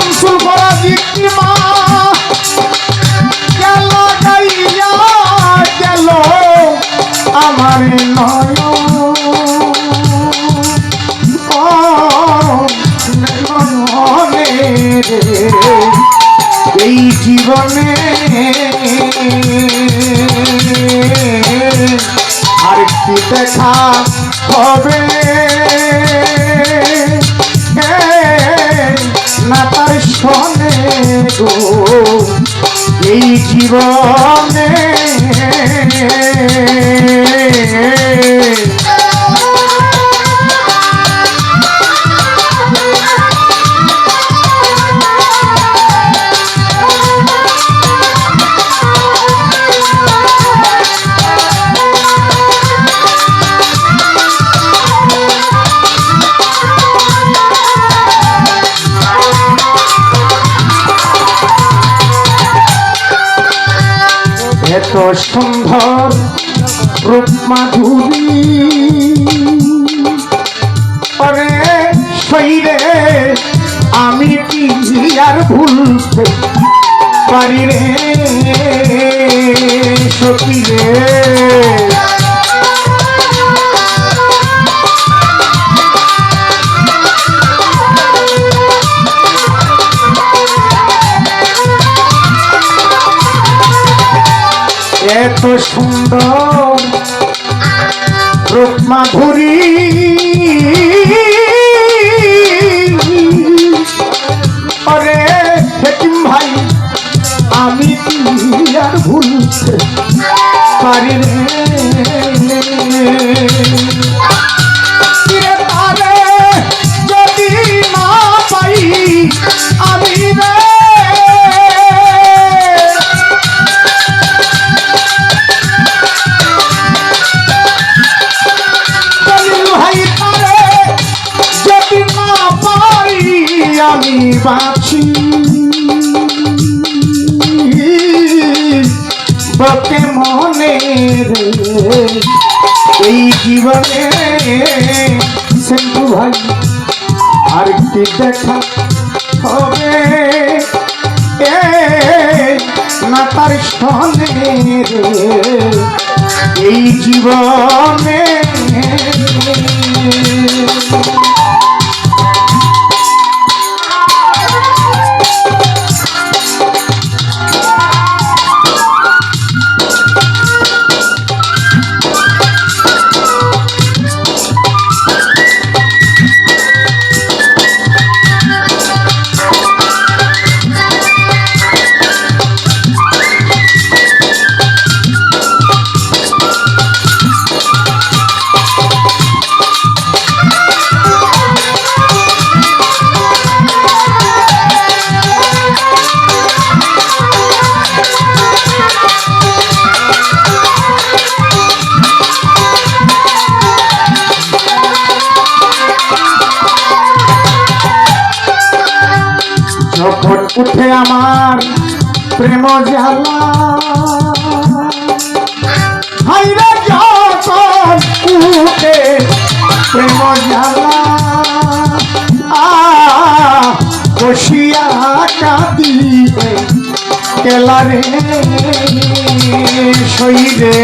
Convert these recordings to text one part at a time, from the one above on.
শামসুল করা বিক্রিমা গেল আমার এই জীবনে। দেখা হবে। এই জীবনে এত সুন্দর রূপ মাধুরী পরে শৈরে আমি কি আর ভুলতে পারি রে? সখী রে। এত সুন্দর রূপ মাধুরী অরে হেকিম ভাই আমি আর ভুলতে পারি রে আমি বাঁচি। বকে মনে এই জীবনে সিন্ধু ভাই, আর কি দেখা হবে? না তার সনে এই জীবনে আমার প্রেম জ্বালা হাইরে যখন উঠে প্রেম জ্বালা বসিয়া কাঁদিবে কেলারে শহীদে।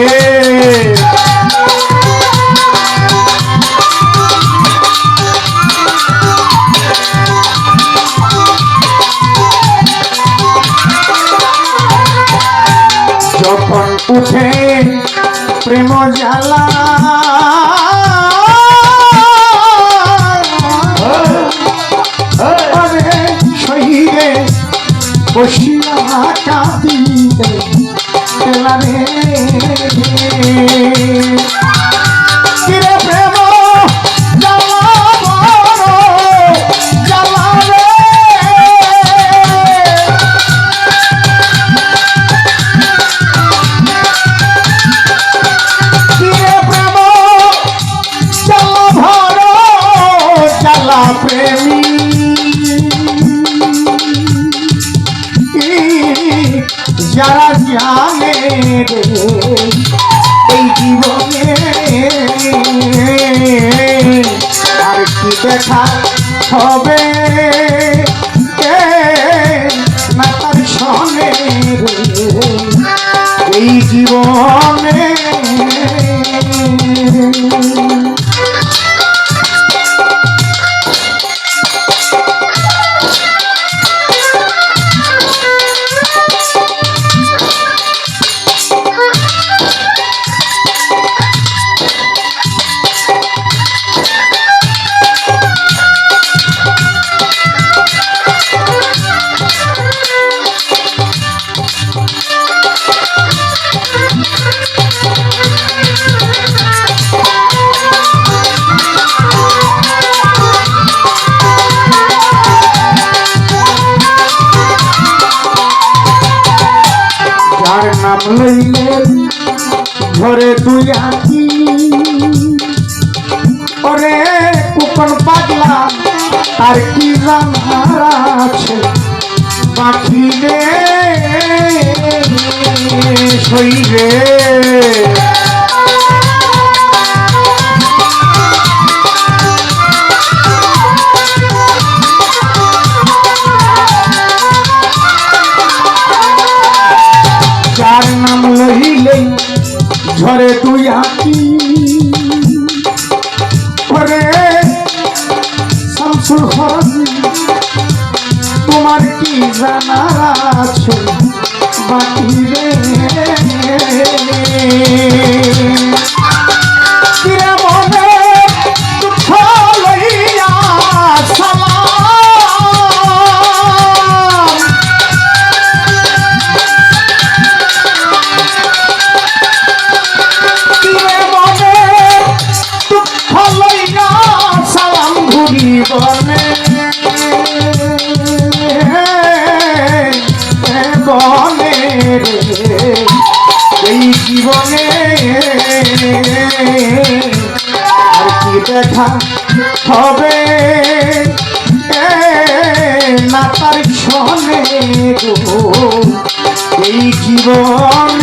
চালা প্রেমী। যারা জানে এই জীবনে আর কি দেখা হবে? এ, না তার সনে এই জীবনে নাম লইলে ধরে তুই আছি। ওরে কুপন পাগলা, আর কি জানার আছে? পাখি রে সই যার ঝরে তুই হাতি করে শামসুল খরচি তোমার কি জানার আছে? বাকি রে। বনে। বনে এই জীবনে। আর কি দেখা হবে? না তার গো এই জীবনে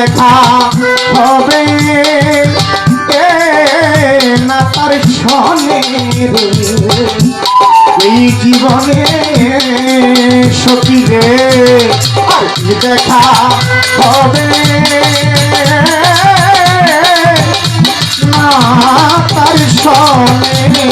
দেখা হবে। না তার ছনে এই জীবনে কি দেখা হবে। না তার সনে